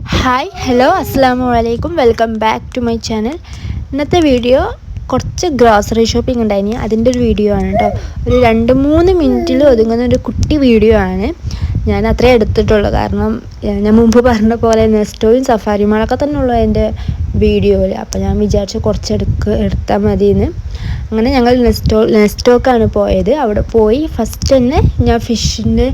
Hi hello അസ്സാം വലൈക്കും welcome back to my channel ഇന്നത്തെ വീഡിയോ കുറച്ച് ഗ്രോസറി ഷോപ്പിംഗ് ഉണ്ടായിനി. അതിന്റെ ഒരു വീഡിയോ ആണ് കേട്ടോ ഒരു രണ്ട് മൂന്ന് മിനിറ്റിൽ ഒതുങ്ങുന്ന ഒരു കുട്ടി വീഡിയോ ആണ്. ഞാൻ അത്രേ എടുത്തിട്ടുള്ളൂ. കാരണം ഞാൻ മുമ്പ് പറഞ്ഞ പോലെ നെസ്റ്റോയും സഫാരിമാളൊക്കെ തന്നെ ഉള്ളു അതിന്റെ വീഡിയോയിൽ അപ്പോൾ ഞാൻ വിചാരിച്ചു കുറച്ച് എടുക്ക എടുത്താൽ മതിയെന്ന് അങ്ങനെ ഞങ്ങൾ നെസ്റ്റോ നെസ്റ്റോക്കാണ് പോയത്. അവിടെ പോയി ഫസ്റ്റ് തന്നെ ഞാൻ ഫിഷിന്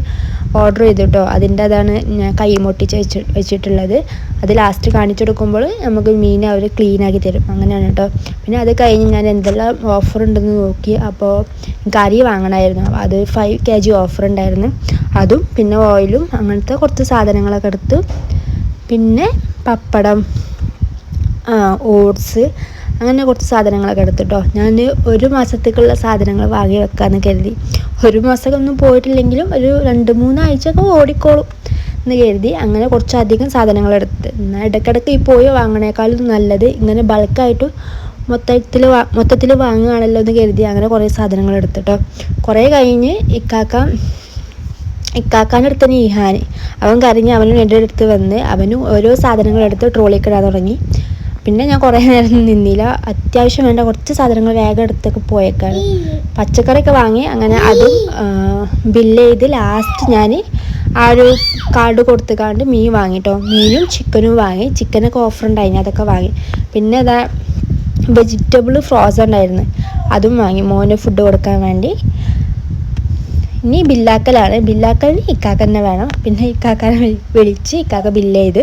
ഓർഡർ ചെയ്തു കേട്ടോ അതിന്റെ അതാണ് ഞാൻ കൈ മൊട്ടിച്ച് വെച്ച് വെച്ചിട്ടുള്ളത്. അത് ലാസ്റ്റ് കാണിച്ചു കൊടുക്കുമ്പോൾ നമുക്ക് മീൻ അവർ ക്ലീൻ ആക്കി തരും. അങ്ങനെയാണ് കേട്ടോ പിന്നെ അത് കഴിഞ്ഞ് ഞാൻ എന്തെല്ലാം ഓഫർ ഉണ്ടെന്ന് നോക്കി. അപ്പോൾ കറി വാങ്ങണമായിരുന്നു അത് ഫൈവ് കെ ജി ഓഫർ ഉണ്ടായിരുന്നു. അതും പിന്നെ ഓയിലും അങ്ങനത്തെ കുറച്ച് സാധനങ്ങളൊക്കെ എടുത്തു. പിന്നെ പപ്പടം ഓട്സ് അങ്ങനെ കുറച്ച് സാധനങ്ങളൊക്കെ എടുത്തിട്ടോ. ഞാൻ ഒരു മാസത്തേക്കുള്ള സാധനങ്ങൾ വാങ്ങി വെക്കാമെന്ന് കരുതി. ഒരു മാസമൊന്നും പോയിട്ടില്ലെങ്കിലും ഒരു രണ്ട് മൂന്നാഴ്ചയൊക്കെ ഓടിക്കോളും എന്ന് കരുതി അങ്ങനെ കുറച്ചധികം സാധനങ്ങൾ എടുത്ത്. ഇടയ്ക്കിടയ്ക്ക് ഈ പോയി വാങ്ങണേക്കാളും നല്ലത് ഇങ്ങനെ ബൾക്കായിട്ട് മൊത്തത്തിൽ മൊത്തത്തിൽ വാങ്ങുകയാണല്ലോ എന്ന് കരുതി അങ്ങനെ കുറേ സാധനങ്ങൾ എടുത്തിട്ടോ. കുറേ കഴിഞ്ഞ് ഇക്കാക്ക ഇക്കാക്കാന്റെ അടുത്ത് അവൻ കരഞ്ഞ് അവനും എന്റെ അടുത്ത് വന്ന് അവനും ഓരോ സാധനങ്ങൾ എടുത്ത് ട്രോളിക്കിടാൻ തുടങ്ങി. പിന്നെ ഞാൻ കുറേ നേരം നിന്നില്ല. അത്യാവശ്യം വേണ്ട കുറച്ച് സാധനങ്ങൾ വേഗം എടുത്തൊക്കെ പോയേക്കാണ്. പച്ചക്കറിയൊക്കെ വാങ്ങി അങ്ങനെ അതും ബില്ല് ചെയ്ത് ലാസ്റ്റ് ഞാൻ ആ ഒരു കാർഡ് കൊടുത്തുകാണ്ട് മീൻ വാങ്ങിട്ടോ. മീനും ചിക്കനും വാങ്ങി. ചിക്കനൊക്കെ ഓഫർ ഉണ്ടായിരുന്നു അതൊക്കെ വാങ്ങി. പിന്നെ അതാ വെജിറ്റബിൾ ഫ്രോസൺ ഉണ്ടായിരുന്നു. അതും വാങ്ങി. മോന് ഫുഡ് കൊടുക്കാൻ വേണ്ടി. ഇനി ബില്ലാക്കലാണ്. ബില്ലാക്കലിന് ഇക്കാക്ക തന്നെ വേണം. പിന്നെ ഇക്കാക്കനെ വിളിച്ച് ഇക്കാക്ക ബില്ല് ചെയ്ത്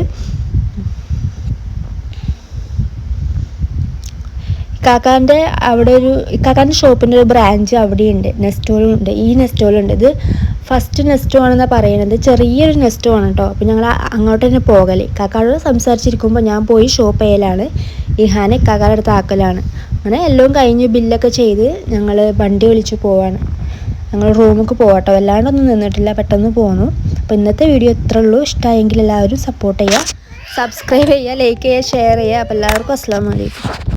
ഇക്കാക്കാന്റെ അവിടെ ഒരു ഇക്കാക്കാന്റെ ഷോപ്പിന്റെ ഒരു ബ്രാഞ്ച് അവിടെയുണ്ട്. നെസ്റ്റോളുണ്ട് ഈ നെസ്റ്റോളുണ്ട് ഇത് ഫസ്റ്റ് നെസ്റ്റോ ആണെന്നാണ് പറയുന്നത് ചെറിയൊരു നെസ്റ്റോ ആണ് കേട്ടോ അപ്പോൾ ഞങ്ങൾ അങ്ങോട്ട് തന്നെ പോകലേ. ഇക്കാക്കാട് സംസാരിച്ചിരിക്കുമ്പോൾ ഞാൻ പോയി ഷോപ്പ് ചെയ്യലാണ്. ഇഹാന ഇക്കാക്കാടെ അടുത്ത് ആക്കലാണ്. അങ്ങനെ എല്ലാം കഴിഞ്ഞ് ബില്ലൊക്കെ ചെയ്ത് ഞങ്ങൾ വണ്ടി വിളിച്ച് പോവാണ്. ഞങ്ങൾ റൂമൊക്കെ പോകട്ടോ വല്ലാണ്ടൊന്നും നിന്നിട്ടില്ല. പെട്ടെന്ന് പോന്നു. അപ്പോൾ ഇന്നത്തെ വീഡിയോ ഇത്രേ ഉള്ളൂ. ഇഷ്ടമായെങ്കിൽ എല്ലാവരും സപ്പോർട്ട് ചെയ്യുക സബ്സ്ക്രൈബ് ചെയ്യുക ലൈക്ക് ചെയ്യുക ഷെയർ ചെയ്യുക അപ്പോൾ എല്ലാവർക്കും അസ്സാം വലൈക്കും